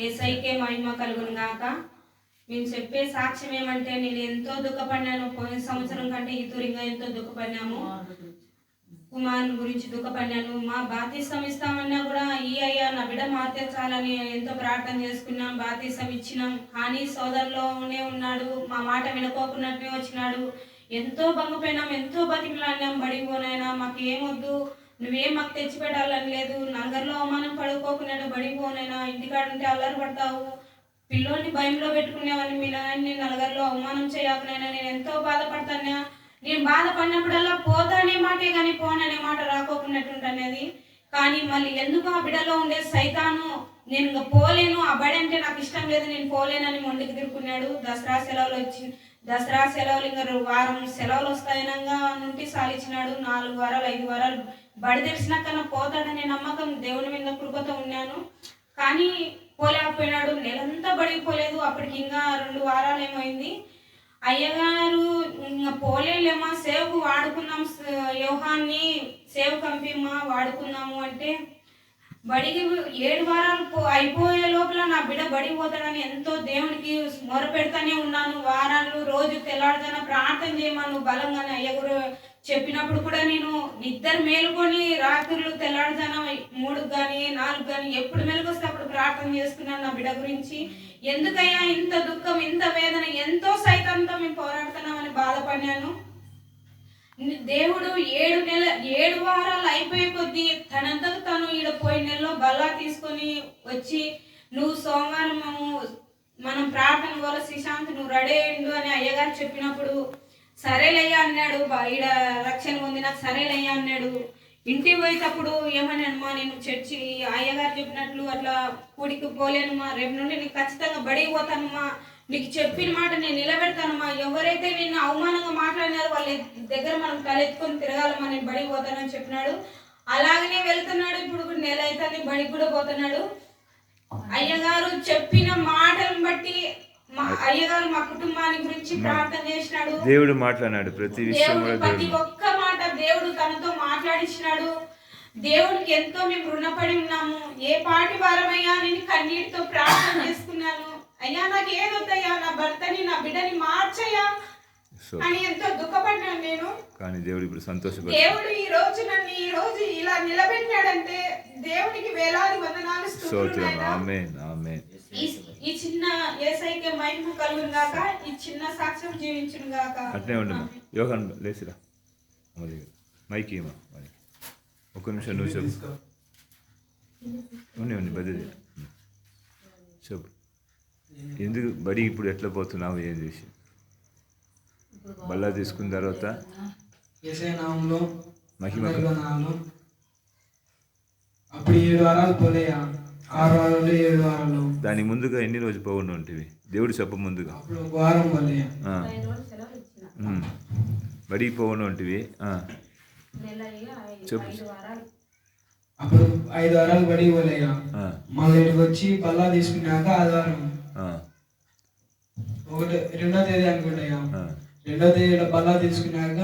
ఏసైకే మహిమ కలుగును గాక మేము చెప్పే సాక్ష్యం ఏమంటే నేను ఎంతో దుఃఖపడినాను పోయిన సంవత్సరం కంటే ఈ తూరింగా ఎంతో దుఃఖపడినాము కుమారుని గురించి దుఃఖపడినాను మా బాధ్యసం ఇస్తామన్నా కూడా ఈ అయ్యా నా బిడ్డ మాతే చాలని ఎంతో ప్రార్థన చేసుకున్నాం బాధ్యసం ఇచ్చినాం. కానీ సోదరులోనే ఉన్నాడు. మా మాట వినుకోకున్నట్టే వచ్చినాడు. ఎంతో భంగపోయినాం ఎంతో బతికిలాడినాం బడిపోనైనా మాకు ఏమొద్దు నువ్వేం మాకు తెచ్చి పెట్టాలని లేదు. నగర్లో అవమానం పడుకోకున్నాడు బడిపోనైనా ఇంటికాడ ఉంటే అల్లరి పడతావు. పిల్లోని భయంలో పెట్టుకునేవాడిని మీ నాయన్ని నలగర్లో అవమానం చేయకనైనా నేను ఎంతో బాధపడతానా నేను బాధపడినప్పుడల్లా పోతానే మాటే కానీ పోననే మాట రాకోకున్నట్టుంటనేది కానీ మళ్ళీ ఎందుకు ఆ బిడలో ఉండే సైతాను? నేను పోలేను. ఆ బడి అంటే నాకు ఇష్టం లేదు. నేను పోలేనని మొండికి తిరుక్కున్నాడు. దసరా సెలవులు వచ్చి దసరా సెలవులు ఇంకా వారం సెలవులు వస్తాయనంగా నుండి సాలిచ్చినాడు నాలుగు వారాలు ఐదు వారాలు. బడి తెలిసినాకన్నా పోతాడనే నమ్మకం దేవుని మీద కృపతో ఉన్నాను. కానీ పోలేకపోయినాడు. నెలంతా బడికి పోలేదు అప్పటికి ఇంకా రెండు వారాలు ఏమైంది అయ్యగారు ఇంకా పోలేలేమా? సేవకు వాడుకున్నాం వ్యూహాన్ని యోహాన్ని సేవ కంపిమ్మా వాడుకున్నాము అంటే బడికి ఏడు వారాలు అయిపోయే లోపల నా బిడ్డ బడి పోతాడని ఎంతో దేవునికి మొర పెడతానే ఉన్నాను. వారాలు రోజు తెల్లాడుతాన ప్రార్థన చేయమను బలంగానే అయ్యగురు చెప్పినప్పుడు కూడా నేను నిద్ర మేలుకొని రాత్రులు తెల్లాడుతాన మూడు కానీ నాలుగు కానీ ఎప్పుడు మెలుగొస్తే అప్పుడు ప్రార్థన చేసుకున్నాను నా బిడ్డ గురించి. ఎందుకయ్యా ఇంత దుఃఖం ఇంత వేదన ఎంతో సైతంతో మేము పోరాడుతున్నామని బాధపడినాను దేవుడు ఏడు నెల ఏడు వారాలు అయిపోయే కొద్దీ తనంతకు తను ఈడ పోయిన నెలలో బల్లా తీసుకొని వచ్చి నువ్వు సోమవారం మనం ప్రార్థన వల్ల శ్రీశాంత్ నువ్వు రెడీ అయ్యిండు అని అయ్యగారు చెప్పినప్పుడు సరేలయ్యా అన్నాడు. ఈడ రక్షణ పొందిన సరేలయ్యా అన్నాడు. ఇంటికి పోయేటప్పుడు ఏమన్నానమ్మా నేను చర్చి అయ్యగారు చెప్పినట్లు అట్లా కూడికి పోలేనమ్మా రేపు నుండి నీకు ఖచ్చితంగా బడికి పోతానమ్మా నీకు చెప్పిన మాట నేను నిలబెడతానమ్మా. ఎవరైతే నిన్ను అవమానంగా మాట్లాడినారో వాళ్ళ దగ్గర మనం తలెత్తుకొని తిరగాలమ్మా. నేను బడికి పోతానని చెప్పినాడు. అలాగనే వెళ్తున్నాడు. ఇప్పుడు కూడా నెల అయితే బడికి కూడా పోతున్నాడు. అయ్యగారు చెప్పిన మాటలను బట్టి మా అయ్యగారు మా కుటుంబాన్ని గురించి ప్రార్థన చేసినాడు. దేవుడు మాట్లాడినాడు. ప్రతి దేవుడు ప్రతి ఒక్క మాట దేవుడు తనతో మాట్లాడించినాడు దేవుడికి ఎంతో మేము రుణపడి ఉన్నాము. ఏ పాటి వారమయ్యా నేను కన్నీటితో ప్రార్థన చేసుకున్నాను. అయ్యా నాకు ఏదొద్దయ్యా నా భర్తని నా బిడ్డని మార్చయ్యా అని ఎంతో దుఃఖపడ్డాను నేను. కానీ దేవుడు ఇప్పుడు సంతోషపడు దేవుడు ఈ రోజు నన్ను ఈ రోజు ఇలా నిలబెట్టాడంటే దేవునికి వేలాది వందనాలు స్తుతులు స్తోత్రం నాయనా. ఆమేన్ ఆమేన్. ఈ ఈ చిన్న ఏసైకే మహిమ కలుగును గాక ఈ చిన్న సాక్ష్యం జీవించును గాక. అట్నే ఉండమ్మా యోహాన్ లేచిరా. అమ్మ దగ్గర మైక్ ఒక్క నిమిషం నువ్వు చెప్పు. ఉండి ఉండి బదిలీ చెప్పు. ఎందుకు బడి ఇప్పుడు ఎట్లా పోతున్నావు ఏం చేసి? బల్లా తీసుకున్న తర్వాత? మహిమ అందరికీ వందనాలు. అప్పుడు ఏడు వారాలు పోలేయా? ఆరు వారాలు ఏడు వారాలు. దాని ముందుగా ఎన్ని రోజులు పోకుండా ఉంటుంది దేవుడు చెప్ప ముందుగా? వారం పోలేయా. బడికి పోకుండా ఐదు- చెప్పు. అప్పుడు ఐదు వారాలు పోలేయా ఆ, మళ్ళీ ఇక్కడికి వచ్చి బల్లా తీసుకున్నాక ఆదివారం ఒకటి రెండో తేదీ అనుకుంటాయా రెండో తేదీ బల్లా తీసుకున్నాక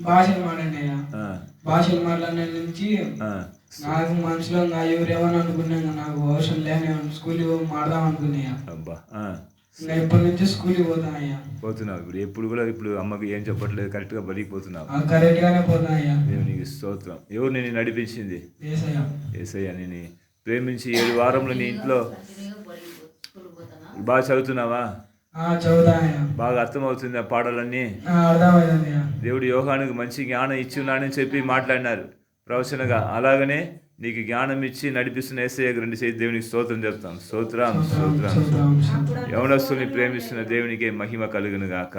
భాషలు ఆ, భాషలు మాట్లాడిన నుంచి. నాకు మనసులో ఇంకా ఎవరేమని అనుకున్నాను నాకు అవసరం లే నేను స్కూల్కి పోయి మాడదాం అనుకున్నాయా ఇప్పటి నుంచి పోతున్నావు ఇప్పుడు ఎప్పుడు కూడా ఇప్పుడు అమ్మకి ఏం చెప్పట్లేదు కరెక్ట్గా బడికి పోతున్నావు కరెక్ట్ గానే దేవునికి స్తోత్రం. ఎవరు నేను నడిపించింది? ఏసయ్యా. నేను ప్రేమించి ఏడు వారంలో నీ ఇంట్లో బాగా చదువుతున్నావా? బాగా అర్థమవుతుంది ఆ పాటలన్నీ? దేవుడు యోగానికి మంచి జ్ఞానం ఇచ్చి ఉన్నాడని చెప్పి మాట్లాడినారు. ప్రవచనగా అలాగనే నీకు జ్ఞానం ఇచ్చి నడిపిస్తున్న ఏసయ్య రెండు చేతి దేవునికి స్తోత్రం చెప్తాం స్తోత్రం స్తోత్రం యవనస్తుని ప్రేమిస్తున్న దేవునికి మహిమ కలుగును గాక